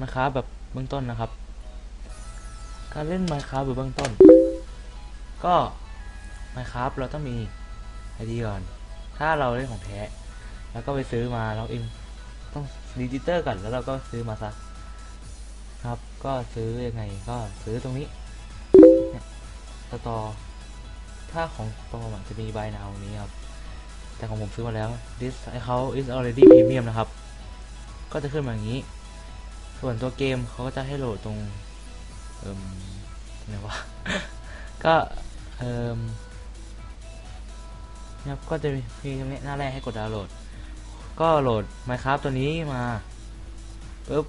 Minecraft แบบเบื้องต้นนะครับ การเล่น Minecraft แบบเบื้องต้น ก็ Minecraft เราต้องมีไอดีก่อน ถ้าเราเล่นของแท้ แล้วก็ไปซื้อมาเราเองต้องดิจิเตอร์ก่อนแล้วเราก็ซื้อมาซะครับก็ซื้อยังไงก็ซื้อตรงนี้เนี่ยสตอถ้าของปอมจะมี buy now นี้ครับ แต่ของผมซื้อมาแล้ว this เขา is already premium นะครับ ก็จะขึ้นมาอย่างนี้ ส่วนตัวเกมเขาก็จะให้โหลดตรง เอ่มไหนวะ ก็เอ่มนะครับก็จะมีตรงนี้หน้าแรกให้กดดาวน์โหลด ก็โหลด Minecraft ตัวนี้มาปุ๊บ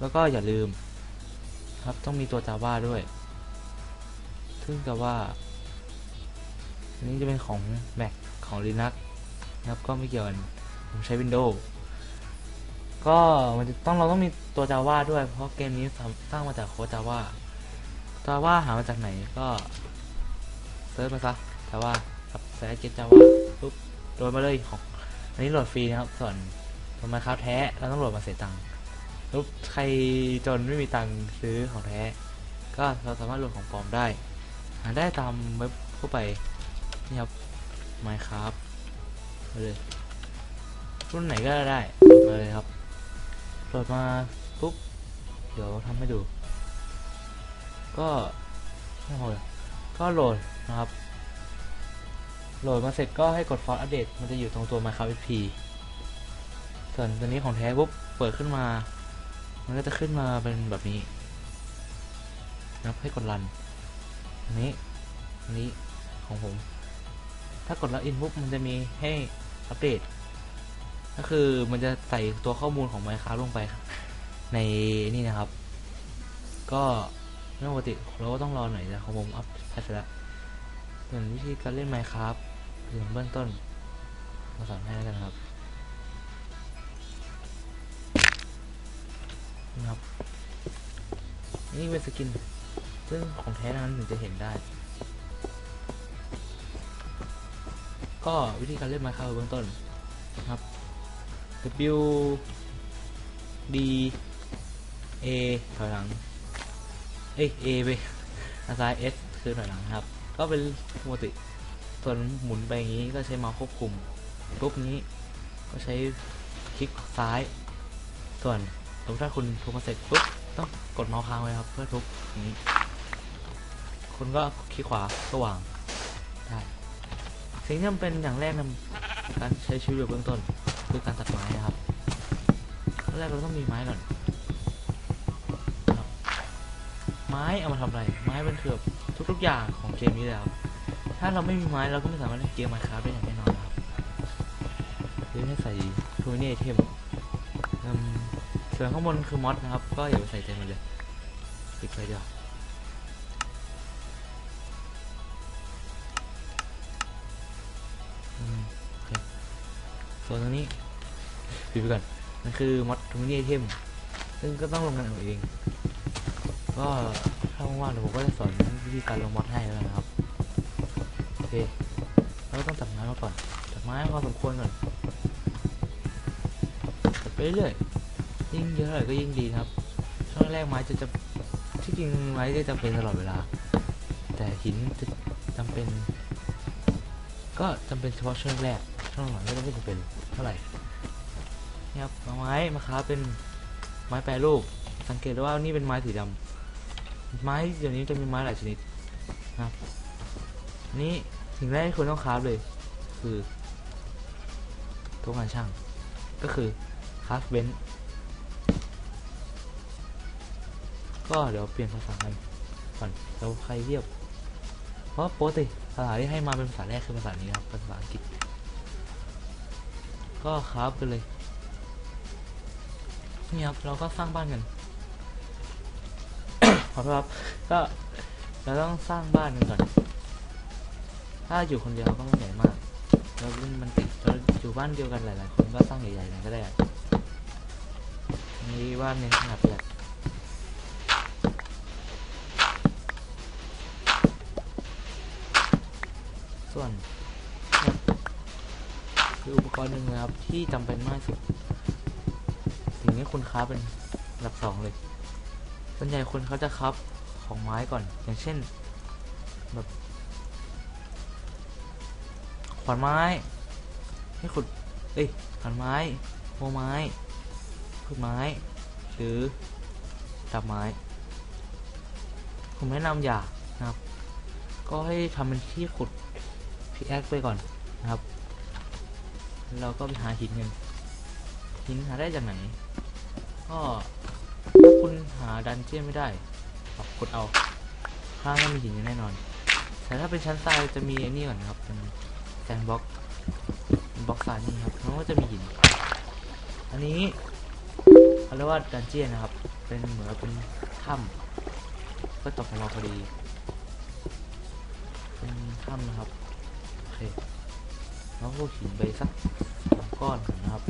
แล้วก็อย่าลืม ครับต้องมีตัว Java ด้วย ซึ่ง Java อันนี้จะเป็นของ Mac ของ Linux นะครับก็ไม่เกี่ยวกันผมใช้ Windows ก็มันจะต้องเราต้องมีตัว Java ด้วย เพราะเกมนี้สร้างมาจากโค้ด Java Java หามาจากไหนก็เซิร์ชมาซะ Java ครับใส่เกต Java ปุ๊บโหลดมาเลยของอันนี้โหลดฟรีนะครับ ส่วนตัวมาครับแท้เราต้องโหลดมาเสียตังค์ปุ๊บใครจนไม่มีตังค์ซื้อของแท้ ก็เราสามารถโหลดของปลอมได้หาได้ตามเว็บทั่วไปนี่ครับ Minecraft มาเลยรุ่นไหนก็ได้มาเลยครับ โหลดมาปุ๊บ เดี๋ยวทำให้ดู ก็ไม่พอเลยก็โหลดนะครับ โหลดมาเสร็จก็ให้กด Force Update มันจะอยู่ตรงตัว Minecraft FP ส่วนตัวนี้ของแท้ปุ๊บเปิดขึ้นมา มันก็จะขึ้นมาเป็นแบบนี้นะครับให้กดรันอันนี้อันนี้ของผม ถ้ากดล็อกอินปุ๊บมันจะมีให้อัปเดต ก็คือมันจะใส่ตัวข้อมูลของ Minecraft ลงไปในนี่นะครับ ก็ไม่ปกติเราก็ต้องรอหน่อยแต่ของผมอัพแพทเสแล้วส่วนวิธีการเล่น Minecraft คือเบื้องต้นมาสอนให้แล้วกันครับนี่ครับ นี่เป็นสกิน ซึ่งของแท้นั้นถึงจะเห็นได้ ก็วิธีการเล่น Minecraft เบื้องต้นนะครับ W D A ถอยหลัง เอ้ย A ไปอาซ้าย S คือถอยหลังครับ ก็เป็นปกติส่วนหมุนไปอย่างนี้ก็ใช้เมาส์ควบคุมปุ๊บนี้ก็ใช้คลิกซ้าย ส่วนสมมติถ้าคุณทุบมาเสร็จปุ๊บต้องกดเมาส์ค้างไว้ครับ เพื่อทุบนี้คุณก็คลิกขวาก็วางได้สิ่งที่จำเป็นอย่างแรกในการใช้ชีวิตเบื้องต้น คือการตัดไม้นะครับแรกเราต้องมีไม้ก่อนไม้เอามาทำอะไร ไม้เป็นเคือบทุกๆอย่างของเกมนี้เลยครับถ้าเราไม่มีไม้เราก็ไม่สามารถเล่นเกมมาคราฟได้อย่างแน่นอนครับเดี๋ยวให้ใส่ทูนี่ไอเทมส่วนข้างบนคือมอดนะครับ ก็อย่าไปใส่ใจมันเลยปิดไปเดียว ส่วนตรงนี้ปิดไปก่อนนั่นคือมอดทูนี่ไอเทมซึ่งก็ต้องลงกันเอาเอง ก็ถ้าว่างๆเดี๋ยวผมก็จะสอนวิธีการลงมอดให้แล้วนะครับโอเคเราต้องตัดไม้มาก่อนตัดไม้พอสมควรก่อนตัดไปเรื่อยๆยิ่งเยอะเท่าไหร่ก็ยิ่งดีครับ ช่วงแรกไม้จะจะที่จริงไม้จะจำเป็นตลอดเวลา แต่หินจะจำเป็น ก็จำเป็นเฉพาะช่วงแรก ช่วงหลังก็ไม่จำเป็นเท่าไหร่นี่ครับเอาไม้มาค้าเป็นไม้แปรรูป สังเกตว่านี่เป็นไม้สีดำไม้เดี๋ยวนี้จะมีไม้หลายชนิดนะครับนี่สิ่งแรกที่คุณต้องคราฟเลย คือตัวงานช่าง ก็คือคราฟเบนก็เดี๋ยวเปลี่ยนภาษากันก่อนเราใครเรียบ เพราะปกติภาษาที่ให้มาเป็นภาษาแรกคือภาษานี้ครับภาษาอังกฤษ ก็คราฟกันเลยนี่ครับเราก็สร้างบ้านกันขอโทษครับก็เราต้องสร้างบ้านกันก่อน ถ้าอยู่คนเดียวก็ไม่ใหญ่มากแล้วมันติดแล้วอยู่บ้านเดียวกันหลายๆคนก็สร้างใหญ่ๆหน่อยก็ได้นนี้บ้านเน้นขนาดใหญ่ส่วน คืออุปกรณ์หนึ่งนะครับ ที่จำเป็นมากสุดสิ่งนี้คุณค้าเป็นระดับสองเลยส่วนใหญ่คนเขาจะครับของไม้ก่อน อย่างเช่น แบบขวานไม้ ให้ขุดเอ้ยขวานไม้โมไม้ขุดไม้ หรือดับไม้ ผมแนะนำอย่านะครับ ก็ให้ทำเป็นที่ขุดพิกแอคไปก่อนนะครับ เราก็ไปหาหินกันหินหาได้จากไหน ก็ถ้าคุณหาดันเจี้ยนไม่ได้กดเอาข้างก็มีหินอยู่แน่นอน แต่ถ้าเป็นชั้นทรายจะมีไอ้นี่ก่อนนะครับ เป็นแซนบ็อกบล็อกทรายนี่ครับแล้วก็จะมีหิน อันนี้เขาเรียกว่าดันเจี้ยนนะครับ เป็นเหมือนเป็นถ้ำก็ตกลงมาพอดี เป็นถ้ำนะครับ โอเค แล้วก็หินไปสักก้อนก่อนนะครับ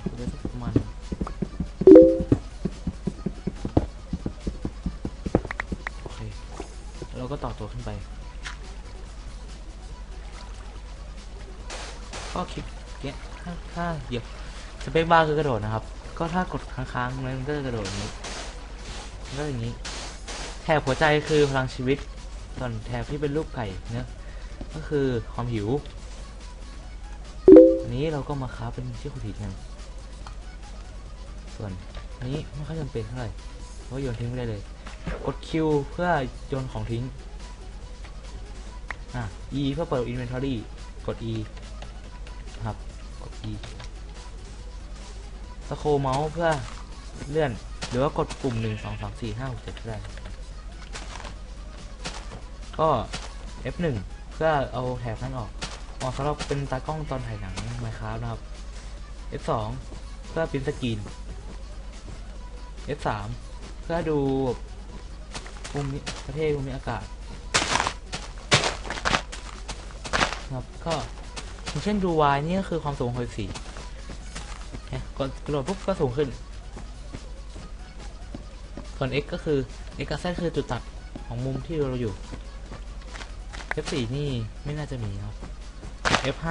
ขุดไปสักประมาณโอเคเราก็ต่อตัวขึ้นไปก็คลิปเนี้ยถ้าถ้าเหยียบสเปคบ้าคือกระโดดนะครับ ก็ถ้ากดค้างๆมันก็จะกระโดดอย่างนี้ก็อย่างนี้แถบหัวใจคือพลังชีวิต ส่วนแถบที่เป็นรูปไก่เนะก็คือความหิวอันนี้เราก็มาค้าเป็นที่ขุดหินกันส่วนอันนี้ไม่ค่อยจำเป็นเท่าไหร่เพราะโยนทิ้งไม่ได้เลย กดคิวเพื่อโยนของทิ้งอะ E เพื่อเปิด inventory กด E ครับ กด E สโคเมาส์เพื่อเลื่อน หรือว่ากดปุ่มหนึ่งสองสามสี่ห้าหกเจ็ดก็ได้ ก็ F1 เพื่อเอาแถบนั้นออกออกสำหรับเป็นตากล้องตอนถ่ายหนังไมครับนะครับ F2 เพื่อปริ้นสกรีน F3 เพื่อดูภูมิประเทศภูมิอากาศครับก็อย่างเช่นดู y นี่ก็คือความสูงของสีกดกระโดดปุ๊บก็สูงขึ้น ส่วน x ก็คือ x กับ z คือจุดตัดของมุมที่เราอยู่ F4 นี่ไม่น่าจะมีครับ F5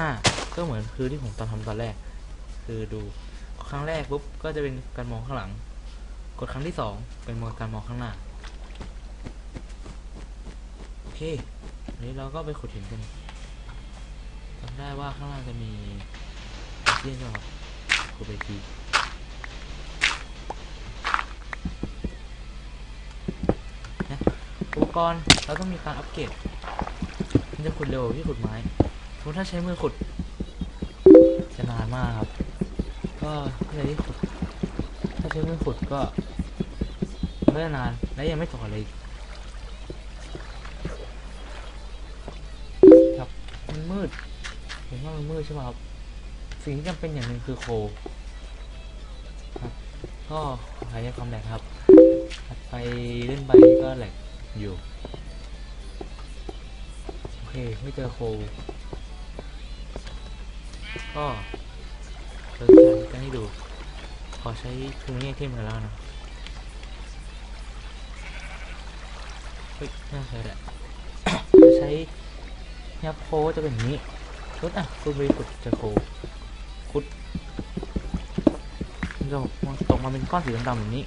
ก็เหมือนคือที่ผมตอนทำตอนแรก คือดูครั้งแรกปุ๊บก็จะเป็นการมองข้างหลัง กดครั้งที่สองเป็นมองการมองข้างหน้าโอเคนี้เราก็ไปขุดหินกันจำได้ว่าข้างล่างจะมีเยี่ยนใช่ไหมครับขุดไปทีนะอุปกรณ์เราต้องมีการอัปเกรด มันจะขุดเร็วที่ขุดไม้สมมติถ้าใช้มือขุด จะนานมากครับ ก็เลยที่ขุด ถ้าใช้มือขุดก็ไมันาน และยังไม่ต่อเลยครับมันมืด เห็นว่ามันมืดใช่ไหมครับ สิ่งที่จำเป็นอย่างหนึ่งคือโคครับก็ขอหายใจความแหลกครับ ไปเล่นไปก็แหลกอยู่ เค ไม่เจอโค ก็เปิดแผนกันให้ดู ขอใช้ทูนี้เทมกันแล้วนะ เฮ้ย น่าใช้แหละใช้ยับโคจะเป็นอย่างนี้ชุดอะคุณไปขุดจอโคขุดจะตกมาเป็นก้อนสีดำๆแบบนี้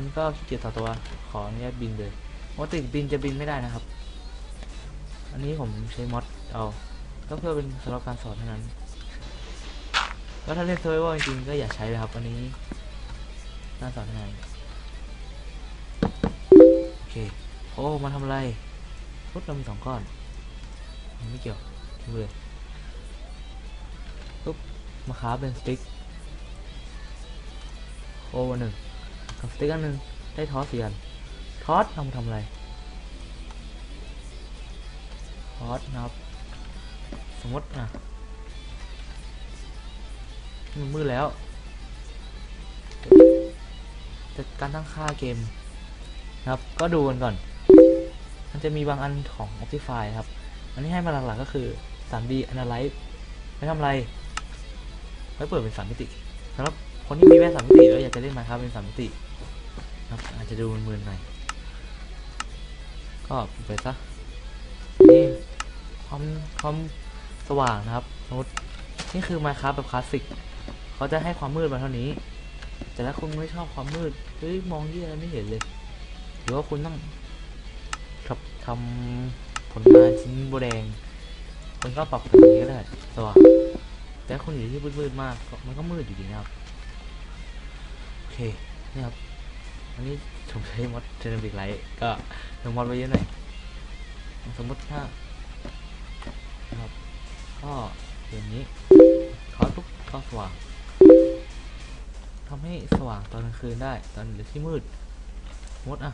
นี่ก็ขี้เกียจต่อตัว ขออนุญาตบินเลยปกติบินจะบินไม่ได้นะครับ อันนี้ผมใช้มอดเอา ก็เพื่อเป็นสำหรับการสอนเท่านั้นแล้วถ้าเล่นเซอร์ไวจริงๆก็อย่าใช้เลยครับ อันนี้น่าสอนเท่านั้นโอเค โอ้ มาทำอะไรพุทเรามีสองก้อน ไม่เกี่ยวทิ้งเลยปุ๊บมาค้าเป็นสติ๊กโอ้หนึ่ง สติ๊กอันหนึ่งได้ทอสสี่อันทอสทำทำอะไรทอสนะครับ สมมติอะมันมืดแล้วจัดการตั้งค่าเกมนะครับ ก็ดูกันก่อน มันจะมีบางอันของ Optify ครับ อันนี้ให้มาหลักๆก็คือ 3D Analyze ไม่ทำอะไร ไว้เปิดเป็น3มิติสำหรับ คนที่มีแว่น3มิติแล้วอยากจะเล่นมาครับเป็น3มิติครับอาจจะดูมึนๆหน่อยก็ปิดไปซะนี่ความความสว่างนะครับสมมตินี่คือ Minecraft แบบคลาสสิกเขาจะให้ความมืดมาเท่านี้ แต่ถ้าคุณไม่ชอบความมืดเฮ้ยมองที่อะไรไม่เห็นเลย หรือว่าคุณต้องทำทำผลงานชิ้นโบแดงคุณก็ปรับแบบนี้ก็ได้สว่างแต่คุณอยู่ที่มืดๆมากมันก็มืดอยู่ดีนะครับ เคนี่ครับอันนี้ผมใช้มอดเทนบิกไลท์ก็ลงมอดไว้เยอะหน่อยสมมติถ้านะครับก็อย่างนี้ขอทุกก็สว่างทำให้สว่างตอนกลางคืนได้ ตอนหรือที่มืดมดอะ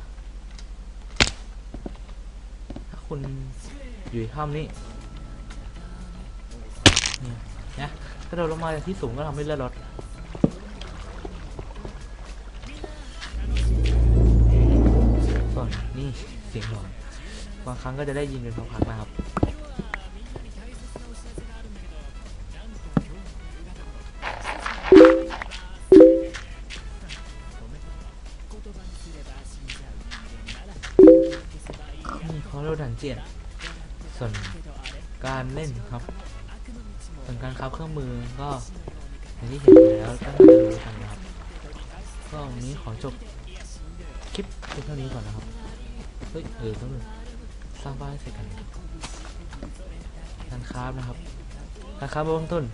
ถ้าคุณอยู่ถ้ำนี้เนี่ยนะถ้าเราลงมาจากที่สูงก็ทำให้เลือดลด นี่เสียงหลอนบางครั้งก็จะได้ยินเป็นพักๆนะครับนี่เขาเรียกว่าดันเจียนส่วนการเล่นครับ ส่วนการครับเครื่องมือก็อย่างที่เห็นแล้วก็น่าจะรู้กันนะครับ ก็วันนี้ขอจบคลิปเพียงเท่านี้ก่อนนะครับ เฮ้ยเออต้องสร้างบ้านให้เสร็จกันการคราฟนะครับการคราฟเบื้องต้น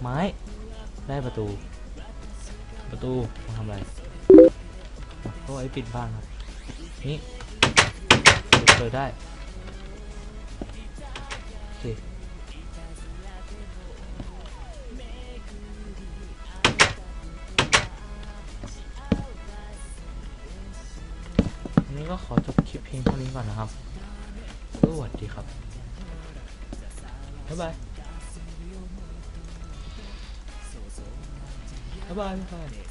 ไม้ได้ประตู ประตูมาทำอะไรก็ไอ้ปิดบ้านครับ นี่เปิดได้ นี้ก็ขอจบคลิปเพียงเท่านี้ก่อนนะครับสวัสดีครับ บ๊ายบาย บ๊ายบายบ๊ายบาย